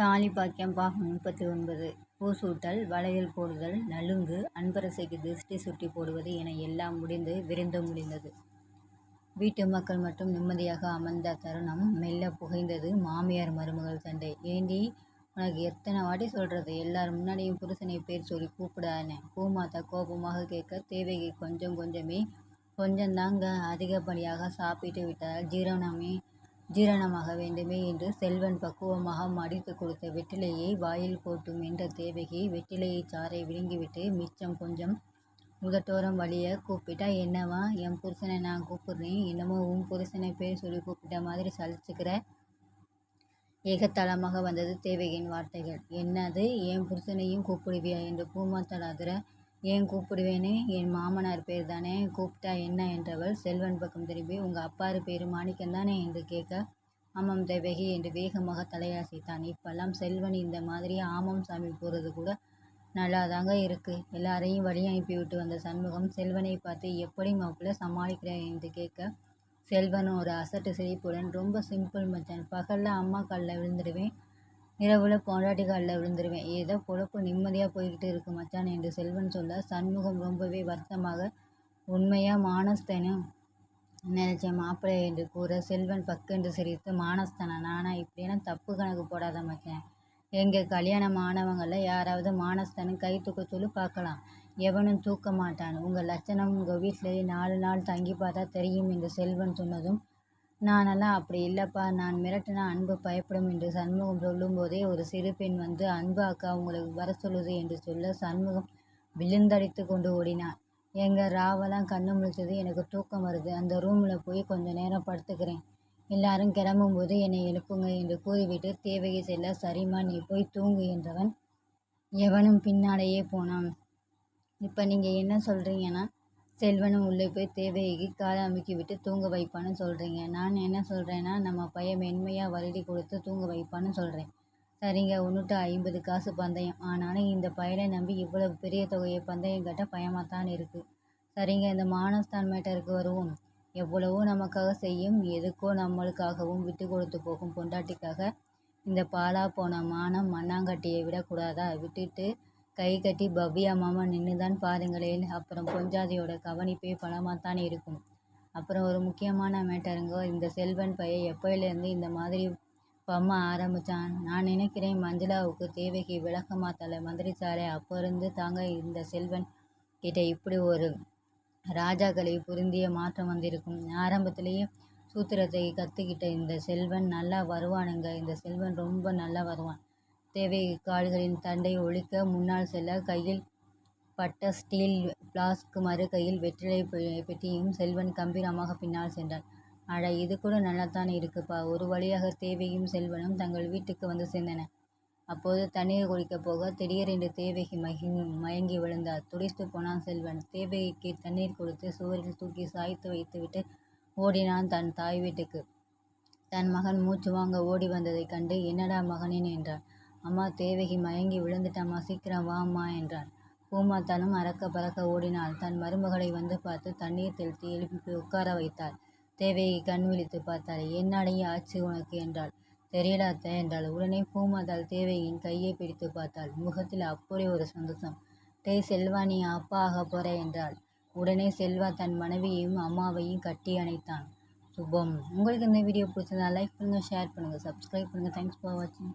தாலி பாக்கியம் பாகம் முப்பத்தி ஒன்பது பூசூட்டல் வளையல் போடுதல் நலுங்கு அன்பரசைக்கு திருஷ்டி சுட்டி போடுவது என எல்லாம் முடிந்து விருந்து முடிந்தது. வீட்டு மக்கள் மட்டும் நிம்மதியாக அமர்ந்த தருணம் மெல்ல புகைந்தது மாமியார் மருமகள் சண்டை. ஏண்டி உனக்கு எத்தனை வாட்டி சொல்கிறது எல்லாரும் முன்னாடியும் புருஷனை பேர் சொல்லி கூப்பிடானே பூமாத்தா கோபமாக கேட்க தேவைக்கு கொஞ்சம் கொஞ்சமே கொஞ்சம் தாங்க அதிகப்படியாக சாப்பிட்டு விட்டால் ஜீரணமே ஜீரணமாக வேண்டுமே என்று செல்வன் பக்குவமாக மடித்து கொடுத்த வெற்றிலையை வாயில் போட்டு என்ற தேவகி வெற்றிலையை சாறை விழுங்கிவிட்டு மிச்சம் கொஞ்சம் முதட்டோரம் வழிய கூப்பிட்டா என்னவா என் புருஷனை நான் கூப்பிடுறேன். என்னமோ உன் புருஷனை பேர் சொல்லி கூப்பிட்ட மாதிரி சலிச்சுக்கிற ஏகத்தளமாக வந்தது தேவகியின் வார்த்தைகள். என்னது? என் புருஷனையும் கூப்பிடுவியா? என்று பூமாத்தலாகிற ஏன் கூப்பிடுவேனே? என் மாமனார் பேர் தானே கூப்பிட்டா என்ன என்றவள் செல்வன் பக்கம் திரும்பி உங்கள் அப்பாரு பேர் மாணிக்கம் தானே? என்று கேட்க ஆமாம் தேவகி என்று வேகமாக தலையாசித்தான். இப்பெல்லாம் செல்வன் இந்த மாதிரி ஆமாம் சாமி போகிறது கூட நல்லா தாங்க இருக்கு. எல்லாரையும் வழி அனுப்பி விட்டு வந்த சண்முகம் செல்வனை பார்த்து எப்படி மாப்பிள்ள சமாளிக்கிறேன்? என்று கேட்க செல்வன் ஒரு அசட்டு சிரிப்புடன் ரொம்ப சிம்பிள் மச்சான். பகலில் அம்மா காலில் விழுந்துடுவேன். இரவில் பொண்டாட்டி காலில் விழுந்துருவேன். ஏதோ பொழப்பு நிம்மதியாக போய்கிட்டு இருக்கு மச்சான் என்று செல்வன் சொல்ல சண்முகம் ரொம்பவே வருத்தமாக உண்மையாக மானஸ்தனும் நினைச்ச மாப்பிள்ளை என்று கூற செல்வன் பக்கென்று சிரித்து மானஸ்தனா? நானா இப்படியெல்லாம் தப்பு கணக்கு போடாத மச்சான். எங்கள் கல்யாணம் ஆனவங்களில் யாராவது மானஸ்தனு கை தூக்க சொல்லி பார்க்கலாம். எவனும் தூக்க மாட்டான். உங்கள் லட்சணம் உங்கள் வீட்டிலேயே நாலு நாள் தங்கி பார்த்தா தெரியும் என்று செல்வன் சொன்னதும் நானெல்லாம் அப்படி இல்லைப்பா. நான் மிரட்டினா அன்பு பயப்படும் என்று சண்முகம் சொல்லும்போதே ஒரு சிறு பெண் வந்து அன்பு அக்கா உங்களுக்கு வர சொல்லுது என்று சொல்ல சண்முகம் விழுந்தடித்து கொண்டு ஓடினான். எங்கள் ராவெல்லாம் கண்ணு முழிச்சது எனக்கு தூக்கம் வருது. அந்த ரூமில் போய் கொஞ்சம் நேரம் படுத்துக்கிறேன். எல்லாரும் கிளம்பும்போது என்னை எழுப்புங்க என்று கூறிவிட்டு தேவகி செல்ல சரிம்மா நீ போய் தூங்கு என்றவன் எவனும் பின்னாலேயே போனான். இப்போ நீங்கள் என்ன சொல்கிறீங்கன்னா செல்வனும் உள்ளே போய் தேவைக்கு காலை அமுக்கி விட்டு தூங்க வைப்பான்னு சொல்கிறீங்க நான் என்ன சொல்கிறேன்னா நம்ம பையன் மென்மையாக வருடி கொடுத்து தூங்க வைப்பான்னு சொல்கிறேன் சரிங்க ஒன்றுட்டு ஐம்பது காசு பந்தயம். ஆனாலும் இந்த பையனை நம்பி இவ்வளவு பெரிய தொகையை பந்தயம் கட்ட பயமாக தான் இருக்குது சரிங்க இந்த மானஸ்தான் மேட்டருக்கு வருவோம். எவ்வளவோ நமக்காக செய்யும் எதுக்கோ நம்மளுக்காகவும் விட்டு கொடுத்து போகும் பொண்டாட்டிக்காக இந்த பாலா போன மானம் மண்ணாங்கட்டியை விடக்கூடாதா? விட்டுட்டு கை கட்டி பவ்யா மாமா நின்று தான் பாருங்களேன். அப்புறம் பொஞ்சாதியோட கவனிப்பே பலமாகத்தான் இருக்கும். அப்புறம் ஒரு முக்கியமான மேட்டருங்க இந்த செல்வன் பையன் எப்போயிலேருந்து இந்த மாதிரி பம்மா ஆரம்பித்தான் நான் நினைக்கிறேன் மஞ்சளாவுக்கு தேவைக்கு விளக்கமாக தலை மந்திரிச்சாரே. அப்போ இருந்து தாங்க இந்த செல்வன் கிட்ட இப்படி ஒரு ராஜாக்களை புரிந்திய மாற்றம் வந்திருக்கும். ஆரம்பத்திலேயே சூத்திரத்தை கற்றுக்கிட்ட இந்த செல்வன் நல்லா வருவானுங்க. இந்த செல்வன் ரொம்ப நல்லா வருவான். தேவை கால்களின் தண்டை ஒழிக்க முன்னால் செல்ல கையில் பட்ட ஸ்டீல் பிளாஸ்க் மறு கையில் வெற்றிலை பெட்டியும் செல்வன் கம்பீரமாக பின்னால் சென்றான். அட இது கூட நல்லாத்தான் இருக்குப்பா. ஒரு வழியாக தேவையும் செல்வனும் தங்கள் வீட்டுக்கு வந்து சேர்ந்தன. அப்போது தண்ணீர் குடிக்கப் போக திடீரென்று தேவகி மகி மயங்கி விழுந்தார். துடித்து போனான் செல்வன். தேவகிக்கு தண்ணீர் கொடுத்து சுவரில் தூக்கி சாய்த்து வைத்துவிட்டு ஓடினான் தன் தாய் வீட்டுக்கு. தன் மகன் மூச்சு வாங்க ஓடி வந்ததைக் கண்டு என்னடா மகனேன் என்றான். அம்மா தேவகி மயங்கி விழுந்துட்டாம்மா சீக்கிரம் வாம்மா என்றான் பூமாத்தாலும் அறக்க பறக்க ஓடினாள். தன் மருமகளை வந்து பார்த்து தண்ணீர் தெளித்து எழுப்பி உட்கார வைத்தாள். தேவகி கண் விழித்து பார்த்தாள். என்னடைய ஆச்சு உனக்கு? என்றாள். தெரியல அத்தை என்றாள். உடனே பூமாத்தாள் தேவகியின் கையை பிடித்து பார்த்தாள். முகத்தில் அப்படி ஒரு சந்தோஷம். டேய் செல்வா நீ அப்பா ஆக போற என்றாள். உடனே செல்வா தன் மனைவியையும் அம்மாவையும் கட்டி அணைத்தான். சுபம். உங்களுக்கு இந்த வீடியோ பிடிச்சதா லைக் பண்ணுங்கள் ஷேர் பண்ணுங்கள் சப்ஸ்கிரைப் பண்ணுங்கள் தேங்க்ஸ் ஃபார் வாட்சிங்